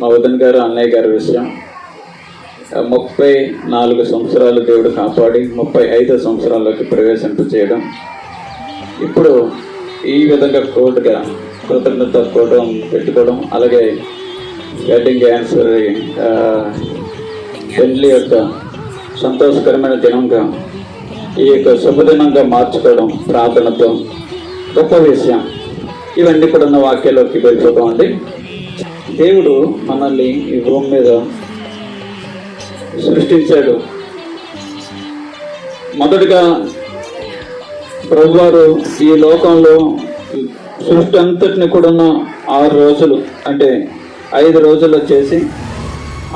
మా వదిన గారు అన్నయ్య గారి విషయం. ముప్పై నాలుగు సంవత్సరాలు దేవుడు కాపాడి ముప్పై ఐదు సంవత్సరాల్లోకి ప్రవేశింప చేయడం. ఇప్పుడు ఈ విధంగా కోర్టుగా కృతజ్ఞత కోటం పెట్టుకోవడం అలాగే వెడ్డింగ్ యాన్సరీ పెళ్ళి యొక్క సంతోషకరమైన దినంగా ఈ యొక్క శుభదినంగా మార్చుకోవడం ప్రార్థనతో గొప్ప విషయం. ఇవన్నీ కూడా ఉన్న వాక్యాల్లోకి వెళ్ళిపోతామండి. దేవుడు మనల్ని ఈ భూమి మీద సృష్టించాడు. మొదటిగా ప్రభువారు ఈ లోకంలో సృష్టి అంతటిని కూడా ఉన్న ఆరు రోజులు అంటే ఐదు రోజులు వచ్చేసి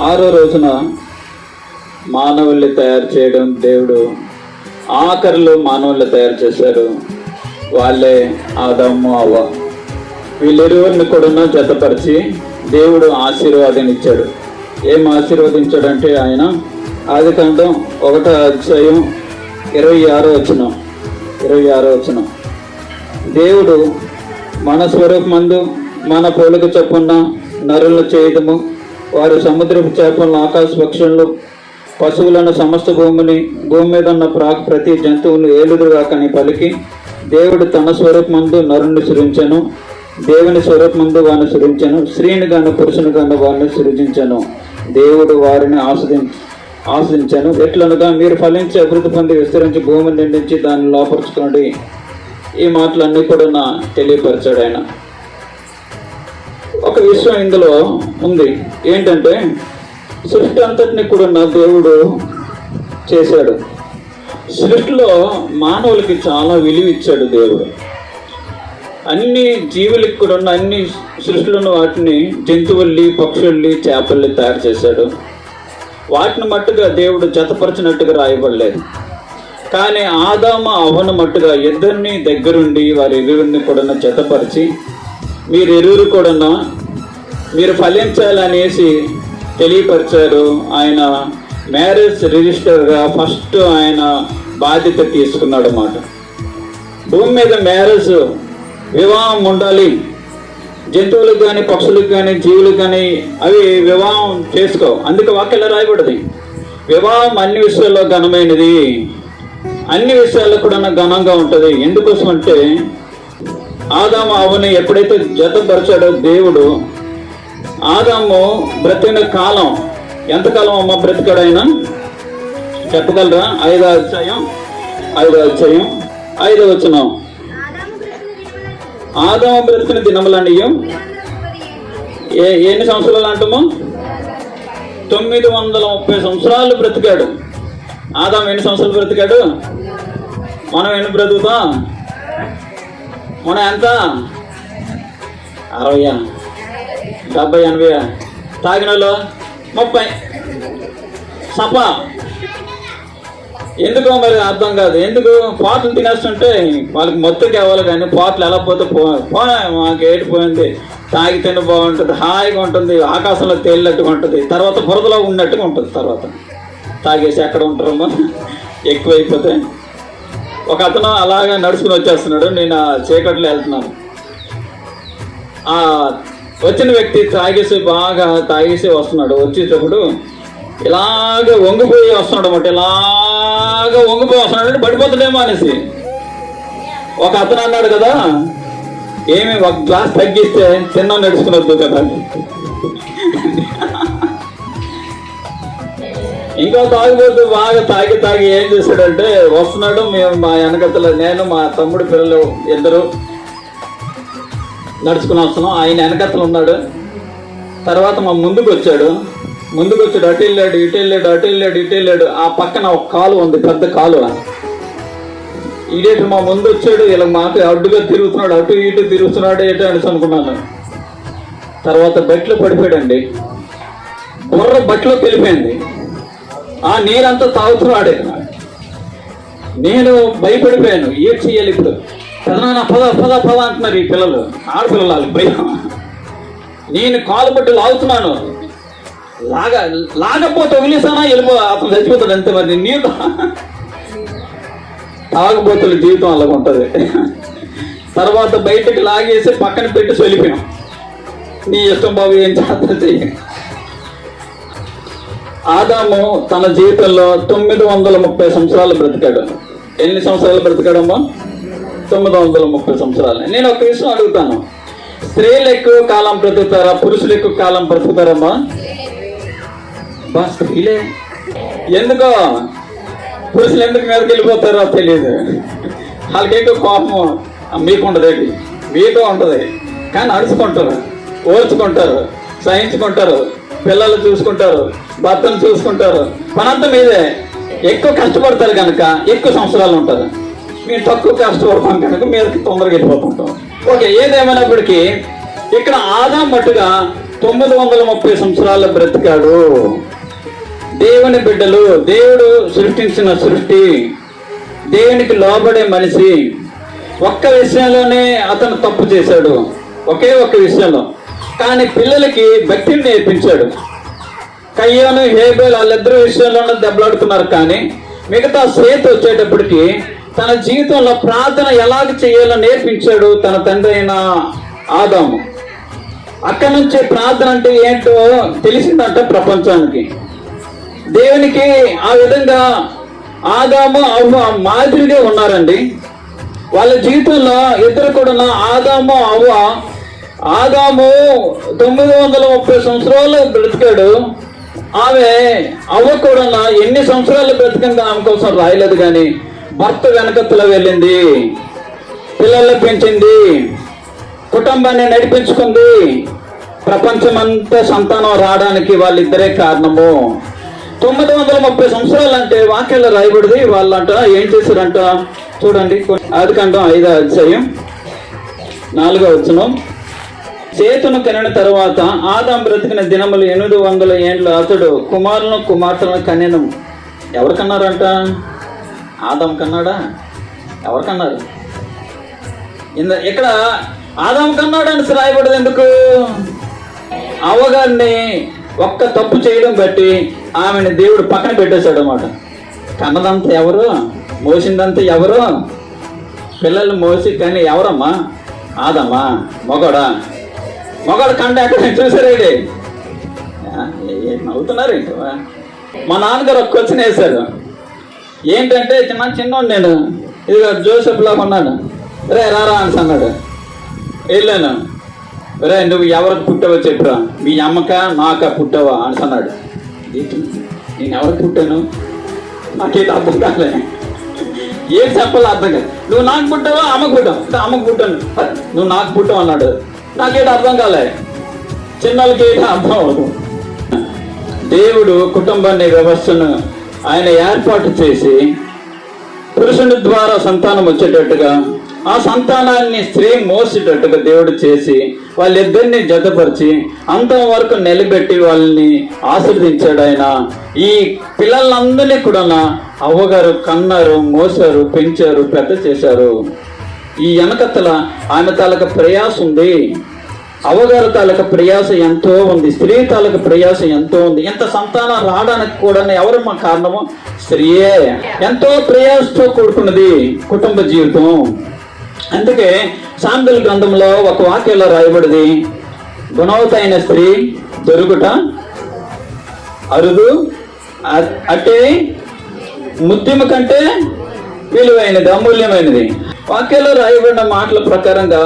ఆరో రోజున మానవుల్ని తయారు చేయడం దేవుడు ఆఖరిలో మానవుల్ని తయారు చేశారు. వాళ్ళే ఆదమ్ము అవ్వ వీళ్ళిరువురిని కూడా జతపరిచి దేవుడు ఆశీర్వాదనిచ్చాడు. ఏం ఆశీర్వదించాడంటే ఆయన ఆది కాండం ఒకటో అధ్యాయం ఇరవై ఆరో వచ్చిన ఇరవై ఆరో వచ్చిన దేవుడు మన స్వరూపమందు మన పోలిక చొప్పున నరులను చేయడము వారు సముద్రపు చేపలను ఆకాశ పక్షులను పశువులను సమస్త భూమిని భూమి మీద ఉన్న ప్రా ప్రతి జంతువును ఏలుదురుగాకని పలికి దేవుడు తన స్వరూపమందు నరుని సృజించను. దేవుని స్వరూపముందు వారిని సృజించను. స్త్రీని గాను పురుషుని గాను వారిని సృజించను. దేవుడు వారిని ఆస్వాది ఆస్వాదించాను. ఎట్లనగా మీరు ఫలించి అభివృద్ధి పొంది విస్తరించి భూమిని నిండించి దాన్ని లోపరుచుకోండి ఈ మాటలన్నీ కూడా నా తెలియపరిచాడు ఆయన. ఒక విషయం ఇందులో ఉంది. ఏంటంటే సృష్టి అంతటిని కూడా నా దేవుడు చేశాడు. సృష్టిలో మానవులకి చాలా విలువ ఇచ్చాడు దేవుడు. అన్ని జీవులకి కూడా ఉన్న అన్ని సృష్టిలో వాటిని జంతువుల్ని పక్షుల్ని చేపల్ని తయారు చేశాడు. వాటిని మట్టుగా దేవుడు జతపరచినట్టుగా రాయబడలేదు. కానీ ఆదామ అవన మట్టుగా ఇద్దరిని దగ్గరుండి వారి ఇరువురిని కూడా జతపరిచి మీరు ఇరువురు కూడా మీరు ఫలించాలనేసి తెలియపరిచారు. ఆయన మ్యారేజ్ రిజిస్టర్గా ఫస్ట్ ఆయన బాధ్యత తీసుకున్నాడు అన్నమాట భూమి మీద మ్యారేజ్ వివాహం ఉండాలి. జంతువులకు కానీ పక్షులకు కానీ జీవులకు కానీ అవి వివాహం చేసుకో. అందుకే వాక్యలో రాయబడది. వివాహం అన్ని విషయాల్లో ఘనమైనది. అన్ని విషయాల్లో కూడా ఘనంగా ఉంటుంది. ఎందుకోసం అంటే ఆదాము అవని ఎప్పుడైతే జతపరిచాడో దేవుడు ఆదాము బ్రతికిన కాలం ఎంతకాలం అమ్మ బ్రతికాడు ఆయన? చెప్పగలరా? ఐదో అధ్యాయం ఐదో అధ్యాయం ఐదో వచ్చినాం ఆదాము బ్రతికిన దినములనియం. ఏ ఎన్ని సంవత్సరాలు అంటాము? తొమ్మిది వందల ముప్పై సంవత్సరాలు బ్రతికాడు. ఆదాం ఎన్ని సంవత్సరాలు బ్రతికాడు? మనం ఎన్ని బ్రతుకుతాం? మనం ఎంత? అరవయా? డెబ్బై ఎనభై తాగిన వాళ్ళు ముప్పై. సప ఎందుకో మరి అర్థం కాదు. ఎందుకు? పాటలు తినేస్తుంటే వాళ్ళకి మొత్తం కావాలి కానీ పాటలు ఎలా పోతే పో పోనా మాకు ఏడిపోయింది తాగి తిండి బాగుంటుంది హాయిగా ఉంటుంది ఆకాశంలో తేలినట్టుగా ఉంటుంది. తర్వాత బురదలో ఉన్నట్టుగా ఉంటుంది తర్వాత. తాగేసి ఎక్కడ ఉంటారమ్మా? ఎక్కువైపోతే. ఒక అతను అలాగా నడుచుకుని వచ్చేస్తున్నాడు. నేను ఆ చీకట్లో వెళ్తున్నాను. ఆ వచ్చిన వ్యక్తి తాగేసి బాగా తాగేసి వస్తున్నాడు. వచ్చేటప్పుడు ఇలాగ వంగిపోయి వస్తున్నాడు అన్నమాట ఇలా బాగా వస్తున్నాడు అంటే అనేసి. ఒక అతను అన్నాడు కదా ఏమి ఒక గ్లాస్ తగ్గిస్తే చిన్న నడుచుకున్నద్దు కదా ఇంకా ఇంకో తాగిపోతూ బాగా తాగి తాగి ఏం చేశాడంటే వస్తున్నాడు మేము మా వెనకతల నేను మా తమ్ముడు పిల్లలు ఇద్దరు నడుచుకుని వస్తున్నాం. ఆయన వెనకతలు ఉన్నాడు. తర్వాత మా ముందుకు వచ్చాడు. ముందుకు వచ్చాడు అటు వెళ్ళాడు ఇటు వెళ్ళాడు అటు వెళ్ళాడు ఇటు వెళ్ళాడు ఆ పక్కన ఒక కాలు ఉంది పెద్ద కాలు ఈడేటు మా ముందు వచ్చాడు ఇలా మాకు అడ్డుగా తిరుగుతున్నాడు అటు ఇటు తిరుగుతున్నాడు ఏటో అని అనుకున్నాను. తర్వాత బట్టలు పడిపోయాడండి. బుర్ర బట్టలు వెళ్ళిపోయింది ఆ నీరంతా తాగుతున్నాడు నేను భయపడిపోయాను ఏం చెయ్యాలి ఇప్పుడు? పెదనాన్న పద పద పద అంటున్నారు ఈ పిల్లలు ఆడపిల్లలు భయం. నేను కాలు పట్టి లాగుతున్నాను. లాగ లాగపోతే వదిలేసానా? వెళ్ళిపో అతను చచ్చిపోతాడు అంతే మరి నీళ్ళు తాగబోతుల జీవితం అలాగ ఉంటుంది. తర్వాత బయటకు లాగేసి పక్కన పెట్టి వెళ్ళిపోయాం నీ ఇష్టం బాబు ఏం చేస్తా చెయ్యి? ఆదాము తన జీవితంలో తొమ్మిది వందల ముప్పై సంవత్సరాలు బ్రతికాడు. ఎన్ని సంవత్సరాలు బ్రతికాడమ్మా? తొమ్మిది వందల ముప్పై సంవత్సరాలు. నేను ఒక విషయం అడుగుతాను. స్త్రీలు ఎక్కువ కాలం బ్రతుకుతారా? పురుషులు ఎక్కువ కాలం బ్రతుకుతారమ్మా? బా ఎందుకో? పురుషులు ఎందుకు మీదకి వెళ్ళిపోతారో తెలియదు వాళ్ళకి ఎక్కువ కోపం మీకు ఉండదేంటి మీతో ఉంటుంది. కానీ అడుచుకుంటారు ఓర్చుకుంటారు సహించుకుంటారు పిల్లలు చూసుకుంటారు భర్తను చూసుకుంటారు. పనంత మీదే. ఎక్కువ కష్టపడతారు కనుక ఎక్కువ సంవత్సరాలు ఉంటారు మేము తక్కువ కష్టపడతాం కనుక మీదకి తొందరగా వెళ్ళిపోతుంటాం. ఓకే ఏదేమైనప్పటికీ ఇక్కడ ఆదాం మట్టుగా తొమ్మిది వందల ముప్పై సంవత్సరాల బ్రతికాడు. దేవుని బిడ్డలు దేవుడు సృష్టించిన సృష్టి దేవునికి లోబడే మనిషి. ఒక్క విషయంలోనే అతను తప్పు చేశాడు. ఒకే ఒక్క విషయంలో. కానీ పిల్లలకి భక్తిని నేర్పించాడు. కయ్యోను హేబేల్ వాళ్ళిద్దరు విషయంలోనే దెబ్బలాడుతున్నారు కానీ మిగతా సేతు వచ్చేటప్పటికి తన జీవితంలో ప్రార్థన ఎలాగ చేయాలో నేర్పించాడు తన తండ్రి అయిన ఆదాము. అక్కడి నుంచి ప్రార్థన అంటే ఏంటో తెలిసిందంట ప్రపంచానికి. దేవునికి ఆ విధంగా ఆదాము అవ్వ మాదిరిగా ఉన్నారండి. వాళ్ళ జీవితంలో ఇద్దరు కూడా ఆదాము అవ్వ ఆదాము తొమ్మిది వందల ముప్పై సంవత్సరాలు బ్రతికాడు. ఆమె అవ్వ కూడా ఎన్ని సంవత్సరాలు బ్రతికిందో ఆమె కోసం రాయలేదు కానీ భర్త వెనకత్తులో వెళ్ళింది. పిల్లలు పెంచింది. కుటుంబాన్ని నడిపించుకుంది. ప్రపంచమంతా సంతానం రావడానికి వాళ్ళిద్దరే కారణము. తొమ్మిది వందల ముప్పై సంవత్సరాలు అంటే వాక్యాల్లో రాయబడింది వాళ్ళంట ఏం చేశారంట? చూడండి అది కంటం ఐదో అధ్యాయం నాలుగో వచ్చిన చేతును కనిన తర్వాత ఆదాం బ్రతికిన దినములు ఎనిమిది వందల ఏండ్లు అతడు కుమారులను కుమార్తెలను కనెను ఎవరు కన్నారంట? ఆదాం కన్నాడా? ఎవరు కన్నారు? ఇంద ఇక్కడ ఆదాం కన్నాడు అని రాయబడదు ఎందుకు? అవ్వగారిని ఒక్క తప్పు చేయడం బట్టి ఆమెను దేవుడు పక్కన పెట్టేశాడు అనమాట కన్నదంతా ఎవరు? మోసిందంతా ఎవరు? పిల్లలు మోసి కానీ ఎవరమ్మా? ఆదమ్మా? మొగడా? మొగడు కండ ఎక్కడ? చూసారేంటి నవ్వుతున్నారు ఏంటి? మా నాన్నగారు ఒక క్వశ్చన్ వేశారు. ఏంటంటే చిన్న చిన్నోడు నేను. ఇదిగో జోసెఫ్ లాగా ఉన్నాను రే రారా అని అన్నాడు. వెళ్ళాను. రే నువ్వు ఎవరికి పుట్టావో చెప్పురా. మీ అమ్మక నాక పుట్టావా? అని అన్నాడు నేను ఎవరికి పుట్టాను? నాకేంటి అర్థం కాలే. ఏం చెప్పాలో అర్థం కాదు నువ్వు నాకు పుట్టావా? అమ్మకు పుట్టావు? అమ్మకు పుట్టాను. నువ్వు నాకు పుట్టావు అన్నాడు. నాకేంటి అర్థం కాలే. చిన్నోళ్ళకి ఏంటి అర్థం అవ్వదు. దేవుడు కుటుంబాన్ని వ్యవస్థను ఆయన ఏర్పాటు చేసి పురుషుని ద్వారా సంతానం వచ్చేటట్టుగా ఆ సంతానాన్ని స్త్రీ మోసేటట్టుగా దేవుడు చేసి వాళ్ళిద్దరిని జతపరిచి అంతం వరకు నిలబెట్టి వాళ్ళని ఆశీర్వదించాడు ఆయన. ఈ పిల్లలందరినీ కూడా అవ్వగారు కన్నారు మోసారు పెంచారు పెద్ద చేశారు. ఈ వెనకతల ఆమె తాలక ప్రయాస ఉంది. అవగారు తాలూక ప్రయాస ఎంతో ఉంది. స్త్రీ తాలూక ప్రయాస ఎంతో ఉంది. ఎంత సంతానం రావడానికి కూడా ఎవరు మా కారణము? స్త్రీయే. ఎంతో ప్రయాసతో కూడుకున్నది కుటుంబ జీవితం. అందుకే సాంబిల్ గ్రంథంలో ఒక వాక్యంలో రాయబడింది గుణవతైన స్త్రీ దొరుకుట అరుదు అంటే అట్టే ముత్యము కంటే విలువైనది అమూల్యమైనది. వాక్యంలో రాయబడిన మాటల ప్రకారంగా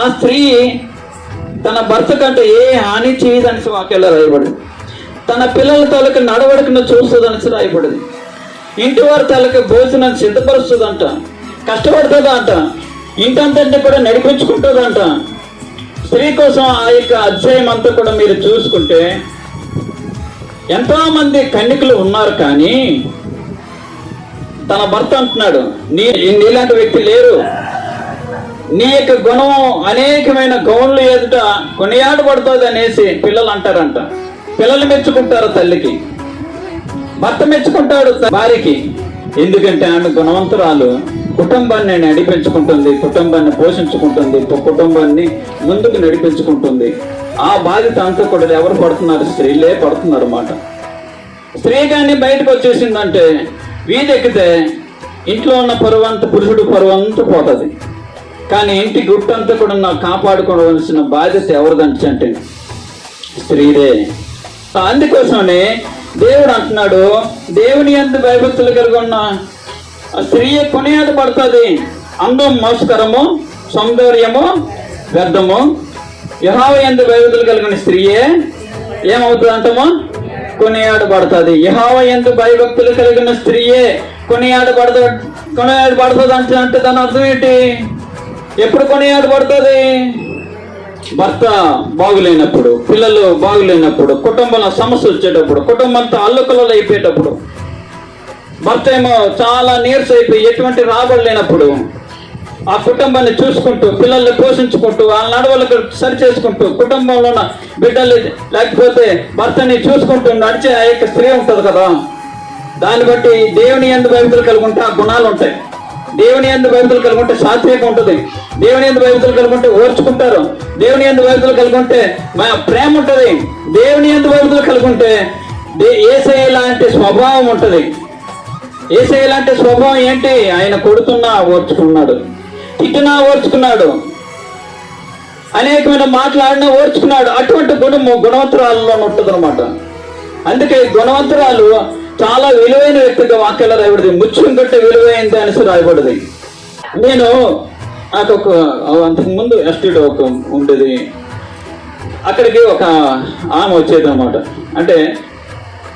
ఆ స్త్రీ తన భర్త కంటే ఏ హాని చేయదనిసి వాక్యంలో రాయబడింది. తన పిల్లల తాలూకు నడవడికను చూస్తుందనిసి రాయబడింది. ఇంటి వారి తాలూకు భోజనం సిద్ధపరుస్తుందంట అంట ఇంకంతటిని కూడా నడిపించుకుంటుందంట. స్త్రీ కోసం ఆ యొక్క అధ్యాయం అంతా కూడా మీరు చూసుకుంటే ఎంతోమంది కన్నికలు ఉన్నారు కానీ తన భర్త అంటున్నాడు నీ నీలాంటి వ్యక్తి లేరు. నీ యొక్క గుణం అనేకమైన గౌన్లు ఎదుట కొనియాడబడుతుంది అనేసి పిల్లలు అంటారంట పిల్లలు మెచ్చుకుంటారు తల్లికి. భర్త మెచ్చుకుంటాడు భార్యకి ఎందుకంటే ఆమె గుణవంతురాలు. కుటుంబాన్ని నడిపించుకుంటుంది కుటుంబాన్ని పోషించుకుంటుంది కుటుంబాన్ని ముందుకు నడిపించుకుంటుంది. ఆ బాధ్యత అంతా కూడా ఎవరు పడుతున్నారు? స్త్రీలే పడుతున్నారు అన్నమాట. స్త్రీ కానీ బయటకు వచ్చేసిందంటే వీధి ఎక్కితే ఇంట్లో ఉన్న పరువంత పురుషుడు పరువంతా పోతుంది. కానీ ఇంటి గుట్టంతా కూడా నాకు కాపాడుకోవాల్సిన బాధ్యత ఎవరిదంటే అంటే స్త్రీదే. అందుకోసమనే దేవుడు అంటున్నాడు దేవుని ఎంత భయభక్తులు కలిగి ఉన్న ఆ స్త్రీ కొనియాట పడుతుంది. అందం మోసకరము సౌందర్యము వ్యర్థము. యహావ ఎందు భయభక్తులు కలిగిన స్త్రీయే ఏమవుతుంది అంటమో? కొనియాడబడుతుంది యహావ ఎంత భయభక్తులు కలిగిన స్త్రీయే కొనియాడబడత కొనియాడబడుతుంది అంటే అంటే దాని అర్థం ఏంటి? ఎప్పుడు కొనియాడబడుతుంది భర్త బాగులేనప్పుడు పిల్లలు బాగులేనప్పుడు కుటుంబంలో సమస్య వచ్చేటప్పుడు కుటుంబంతో అల్లుకలలో అయిపోయేటప్పుడు భర్త ఏమో చాలా నీరస అయిపోయి ఎటువంటి రాబడి లేనప్పుడు ఆ కుటుంబాన్ని చూసుకుంటూ పిల్లల్ని పోషించుకుంటూ వాళ్ళ నడవలకు సరి చేసుకుంటూ కుటుంబంలో ఉన్న బిడ్డలు లేకపోతే భర్తని చూసుకుంటూ నడిచే ఆ యొక్క స్త్రీ ఉంటుంది కదా. దాన్ని బట్టి దేవుని ఎందు బైబిల్ ఉంటే ఆ గుణాలు ఉంటాయి. దేవుని ఎందు బైబిల్ కలుగుంటే సాత్వికం ఉంటుంది. దేవుని ఎందు బైబిల్ కలుగుంటే ఓర్చుకుంటారు. దేవుని ఎందు బైబిల్ కలుగుంటే మా ప్రేమ ఉంటుంది. దేవుని ఎందు బైబిల్ కలుగుంటే దే- ఏసై లాంటి స్వభావం ఉంటుంది. ఏసఐ లాంటి స్వభావం ఏంటి? ఆయన కొడుతున్నా ఓర్చుకున్నాడు. తిట్టినా ఓర్చుకున్నాడు. అనేకమైన మాట్లాడినా ఓర్చుకున్నాడు. అటువంటి గుణము గుణవంతురాలలో ఉంటుంది అనమాట అందుకే గుణవంతురాలు చాలా విలువైన వ్యక్తిగా వాక్యాలు రాయబడింది. ముత్యం కంటే విలువైంది అనేసి రాయబడింది. నేను నాకు ఒక అంతకుముందు ఎస్టీడ్ ఒక ఉండేది. అక్కడికి ఒక ఆమె వచ్చేది అనమాట అంటే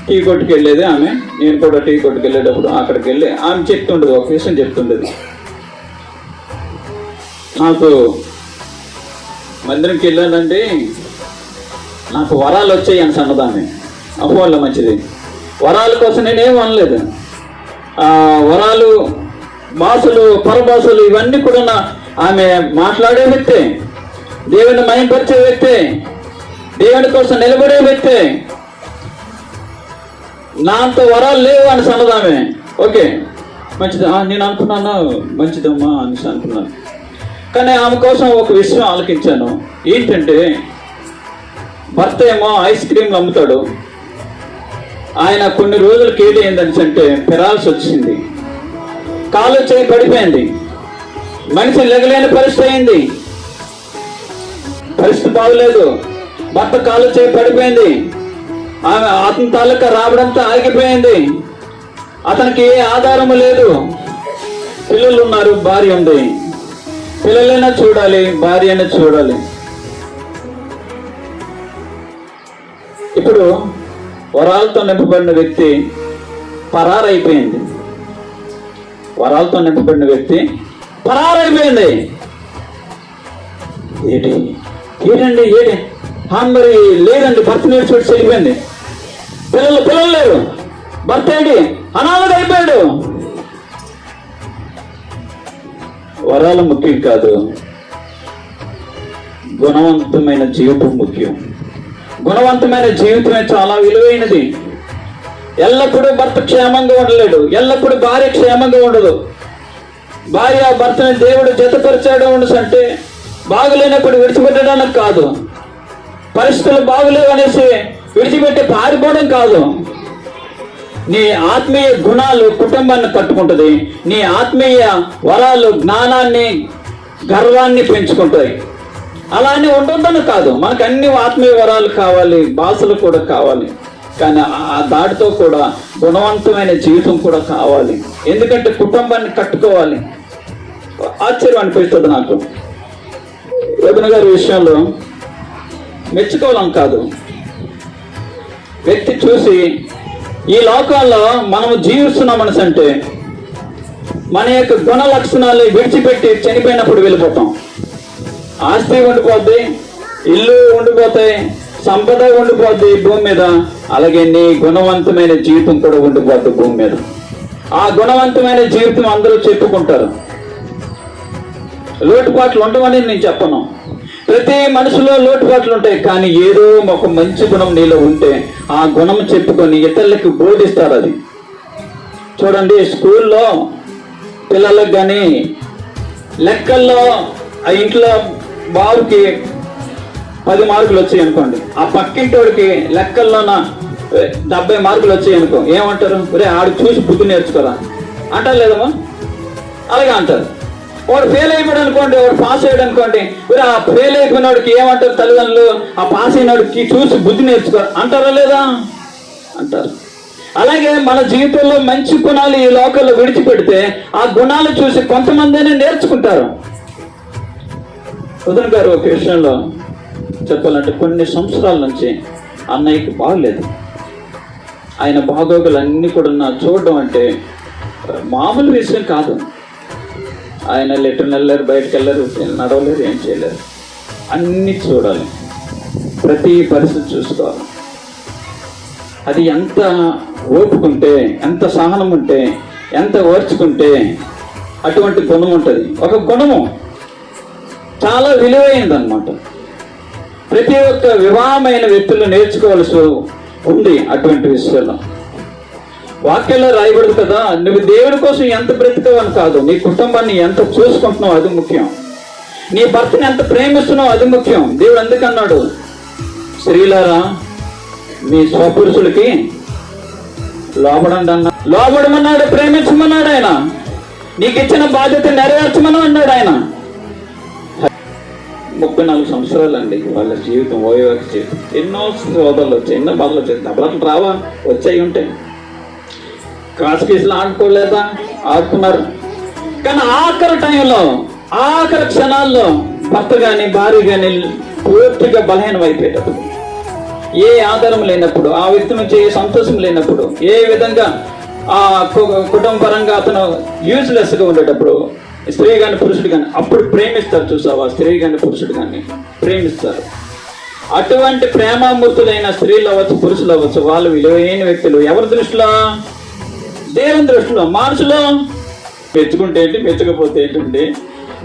టీ కొట్టుకు వెళ్ళేది ఆమె. నేను కూడా టీ కొట్టుకు వెళ్ళేటప్పుడు అక్కడికి వెళ్ళి ఆమె చెప్తుండేది ఒక విషయం చెప్తుండేది. నాకు మందిరంకి వెళ్ళానంటే నాకు వరాలు వచ్చాయి అని సన్నదాన్ని అపోహల మంచిది. వరాల కోసం నేనేం అనలేదు. వరాలు భాషలు పరభాషలు ఇవన్నీ కూడా నా- ఆమె మాట్లాడే వ్యక్తే దేవుని మయంపరిచే వ్యక్తే దేవుని కోసం నిలబడే వ్యక్తే. నా అంత వరాలు లేవు అని సన్నదామె ఓకే మంచిది. నేను అనుకున్నాను? మంచిదమ్మా అని అనుకున్నాను. కానీ ఆమె కోసం ఒక విషయం ఆలకించాను. ఏంటంటే భర్త ఏమో ఐస్ క్రీమ్లు అమ్ముతాడు. ఆయన కొన్ని రోజులకి ఏది ఏంటంటే పెరాల్సి వచ్చింది. కాలు చేయి పడిపోయింది. మనిషి లెగలేని పరిస్థితి అయింది. పరిస్థితి బాగలేదు. భర్త కాలు చేయి పడిపోయింది. ఆమె అతని తాలూకా రావడంతో ఆగిపోయింది. అతనికి ఏ ఆధారము లేదు. పిల్లలు ఉన్నారు భార్య ఉంది. పిల్లలైనా చూడాలి భార్య అయినా చూడాలి. ఇప్పుడు వరాలతో నింపబడిన వ్యక్తి పరారైపోయింది. వరాలతో నింపబడిన వ్యక్తి పరారైపోయింది. ఏంటి? ఏంటండి? ఏంటి? మరి లేదండి భర్త నేర్చి చెడిపోయింది. పిల్లలు పిల్లలు లేరు. భర్త ఏంటి? అనాథగా అయిపోయాడు. వరాలు ముఖ్యం కాదు. గుణవంతమైన జీవితం ముఖ్యం. గుణవంతమైన జీవితమే చాలా విలువైనది. ఎల్లప్పుడూ భర్త క్షేమంగా ఉండలేడు. ఎల్లప్పుడూ భార్య క్షేమంగా ఉండదు. భార్య భర్తని దేవుడు జతపరచడం ఉండదు బాగులేనప్పుడు విడిచిపెట్టడానికి కాదు. పరిస్థితులు బాగులేవు అనేసి విడిచిపెట్టి పారిపోవడం కాదు. నీ ఆత్మీయ గుణాలు కుటుంబాన్ని కట్టుకుంటుంది నీ ఆత్మీయ వరాలు జ్ఞానాన్ని గర్వాన్ని పెంచుకుంటాయి అలా అని ఉంటుందని కాదు. మనకు అన్ని ఆత్మీయ వరాలు కావాలి భాషలు కూడా కావాలి. కానీ ఆ- దాటితో దాడితో కూడా గుణవంతమైన జీవితం కూడా కావాలి. ఎందుకంటే కుటుంబాన్ని కట్టుకోవాలి. ఆశ్చర్యం అనిపిస్తుంది నాకు. వదిన గారి విషయంలో మెచ్చుకోవడం కాదు. వ్యక్తి చూసి ఈ లోకాల్లో మనము జీవిస్తున్నాం అంటే మన యొక్క గుణ లక్షణాలు విడిచిపెట్టి చనిపోయినప్పుడు వెళ్ళిపోతాం. ఆస్తి ఉండిపోద్ది ఇల్లు ఉండిపోతాయి సంపద ఉండిపోద్ది భూమి మీద అలాగే నీ గుణవంతమైన జీవితం కూడా ఉండిపోద్ది భూమి మీద. ఆ గుణవంతమైన జీవితం అందరూ చెప్పుకుంటారు. లోటుపాట్లు ఉండవని నేను చెప్పను. ప్రతి మనిషిలో లోటుపాట్లు ఉంటాయి కానీ ఏదో ఒక మంచి గుణం నీలో ఉంటే ఆ గుణం చెప్పుకొని ఇతరులకు బోధిస్తారు అది. చూడండి స్కూల్లో పిల్లలకు కానీ లెక్కల్లో ఆ ఇంట్లో బాబుకి పది మార్కులు వచ్చాయి అనుకోండి. ఆ పక్కింటోడికి లెక్కల్లోన డెబ్బై మార్కులు వచ్చాయి అనుకో ఏమంటారు? రే ఆడు చూసి బుద్ధి నేర్చుకోరా. అంటారు లేదమ్మా? అలాగే అంటారు. వాడు ఫెయిల్ అయిపోయాడు అనుకోండి వాడు పాస్ అయ్యాడు అనుకోండి మరి ఆ ఫెయిల్ అయిపోయినాడుకి ఏమంటారు తల్లిదండ్రులు? ఆ పాస్ అయినోడికి చూసి బుద్ధి నేర్చుకోరు. అంటారా లేదా? అంటారు. అలాగే మన జీవితంలో మంచి గుణాలు ఈ లోకల్లో విడిచిపెడితే ఆ గుణాలు చూసి కొంతమంది నేర్చుకుంటారు. ఉదయ్ గారు ఒక విషయంలో చెప్పాలంటే కొన్ని సంవత్సరాల నుంచి అన్నయ్యకి బాగలేదు. ఆయన బాగోగులు అన్నీ కూడా నా చూడడం అంటే మామూలు విషయం కాదు. ఆయన లెటర్ వెళ్ళారు బయటకు వెళ్ళారు నడవలేరు ఏం చేయలేరు. అన్నీ చూడాలి. ప్రతి పరిస్థితి చూసుకోవాలి. అది ఎంత ఓపుకుంటే ఎంత సహనం ఉంటే ఎంత ఓర్చుకుంటే అటువంటి గుణం ఉంటుంది. ఒక గుణము. చాలా విలువైనదన్నమాట. ప్రతి ఒక్క వివాహమైన వ్యక్తులు నేర్చుకోవాల్సి ఉంది అటువంటి విషయంలో. వాక్యంలో రాయబడదు కదా నువ్వు దేవుడి కోసం ఎంత బ్రతికావని కాదు నీ కుటుంబాన్ని ఎంత చూసుకుంటున్నావు అది ముఖ్యం. నీ భర్తను ఎంత ప్రేమిస్తున్నావు అది ముఖ్యం. దేవుడు ఎందుకన్నాడు స్త్రీలారా మీ స్వపురుషులకి లోబడండి అన్న లోబడమన్నాడు ప్రేమించమన్నాడు ఆయన. నీకు ఇచ్చిన బాధ్యత నెరవేర్చమని అన్నాడు ఆయన. ముప్పై నాలుగు సంవత్సరాలు అండి వాళ్ళ జీవితం ఓయోకి జీవితం ఎన్నో సోదరులు వచ్చాయి ఎన్నో బాధలు వచ్చాయి. దెబ్బలకు రావా? వచ్చాయి ఉంటాయి క్రాస్ పీసులు ఆడుకోలేదా? ఆడుకున్నారు. కానీ ఆఖరి టైంలో ఆఖరి క్షణాల్లో భర్త కానీ భార్య కానీ పూర్తిగా బలహీనం అయిపోయేటప్పుడు ఏ ఆధారం లేనప్పుడు ఆ వ్యక్తి నుంచి ఏ సంతోషం లేనప్పుడు ఏ విధంగా ఆ కుటుంబ పరంగా అతను యూజ్లెస్గా ఉండేటప్పుడు స్త్రీ కానీ పురుషుడు కానీ అప్పుడు ప్రేమిస్తారు చూసావా? స్త్రీ కానీ పురుషుడు కానీ ప్రేమిస్తారు. అటువంటి ప్రేమామూర్తులైన స్త్రీలు అవ్వచ్చు పురుషులు అవ్వచ్చు వాళ్ళు విలువైన వ్యక్తులు ఎవరి దృష్టిలో? దేవుని దృష్టిలో. మనుషులు మెచ్చుకుంటే ఏంటి? మెచ్చకపోతే ఏంటండి?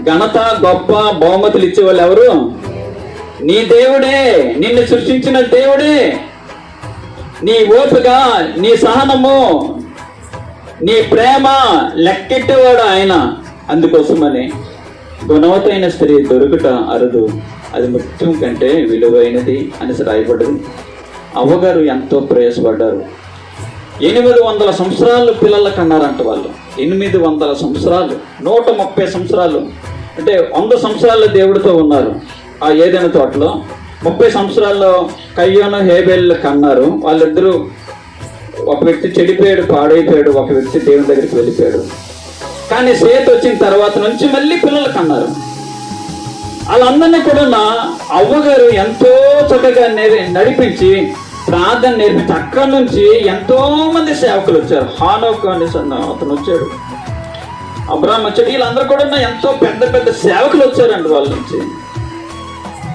ఘనత గొప్ప బహుమతులు ఇచ్చే వాళ్ళు ఎవరు? నీ దేవుడే నిన్ను సృష్టించిన దేవుడే. నీ ఓపిక నీ సహనము నీ ప్రేమ లెక్కెట్టేవాడు ఆయన. అందుకోసమని గుణవతైన స్త్రీ దొరుకుట అరుదు అది ముఖ్యం కంటే విలువైనది అని రాయబడ్డది అవ్వగారు ఎంతో ప్రయాసపడ్డారు. ఎనిమిది వందల సంవత్సరాలు పిల్లల కన్నారంట వాళ్ళు. ఎనిమిది వందల సంవత్సరాలు నూట ముప్పై సంవత్సరాలు అంటే వంద సంవత్సరాలు దేవుడితో ఉన్నారు. ఆ ఏదైనా తోటలో ముప్పై సంవత్సరాల్లో కయ్యోను హేబేళ్ళు కన్నారు. వాళ్ళిద్దరూ ఒక వ్యక్తి చెడిపోయాడు పాడైపోయాడు ఒక వ్యక్తి దేవుని దగ్గరికి వెళ్ళిపోయాడు. కానీ సేత్ వచ్చిన తర్వాత నుంచి మళ్ళీ పిల్లలకు అన్నారు వాళ్ళందరినీ కూడా నా అవ్వగారు ఎంతో చక్కగా నడిపించి ప్రార్థన నేర్పించి అక్కడి నుంచి ఎంతో మంది సేవకులు వచ్చారు. హానోక్ అని అతను వచ్చాడు. అబ్రాహ్మ వచ్చాడు. వీళ్ళందరూ కూడా ఎంతో పెద్ద పెద్ద సేవకులు వచ్చారండి వాళ్ళ నుంచి.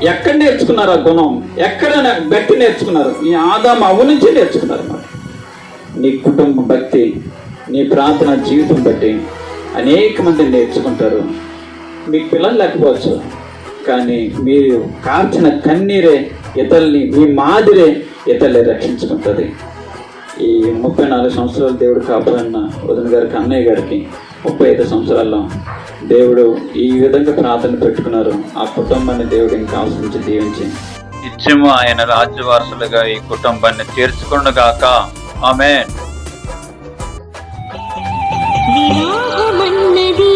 ఎక్కడ నేర్చుకున్నారు ఆ గుణం? ఎక్కడ బట్టి నేర్చుకున్నారు? ఈ ఆదాం అవ్వ నుంచి నేర్చుకున్నారు. నీ కుటుంబం భక్తి నీ ప్రార్థన జీవితం బట్టి అనేక మంది నేర్చుకుంటారు. మీకు పిల్లలు లేకపోవచ్చు కానీ మీరు కార్చిన కన్నీరే ఇతరుల్ని మీ మాదిరే ఇతరులే రక్షించుకుంటుంది. ఈ ముప్పై నాలుగు సంవత్సరాలు దేవుడు కాపాడిన వదిన గారికి అన్నయ్య గారికి ముప్పై ఐదు సంవత్సరాల్లో దేవుడు ఈ విధంగా ప్రార్థన పెట్టుకున్నారు. ఆ కుటుంబాన్ని దేవుడు ఇంకా ఆశ్రయించి దీవించి. నిత్యము ఆయన రాజ్యవారసులుగా ఈ కుటుంబాన్ని తీర్చుకుండగాక ఆమె విరాహమన్నది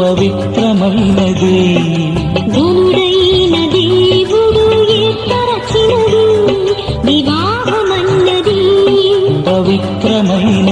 పవిత్రమైనది. గురుడైన దేవుడు ఏర్పరచినది వివాహమన్నది. పవిత్రమైనది.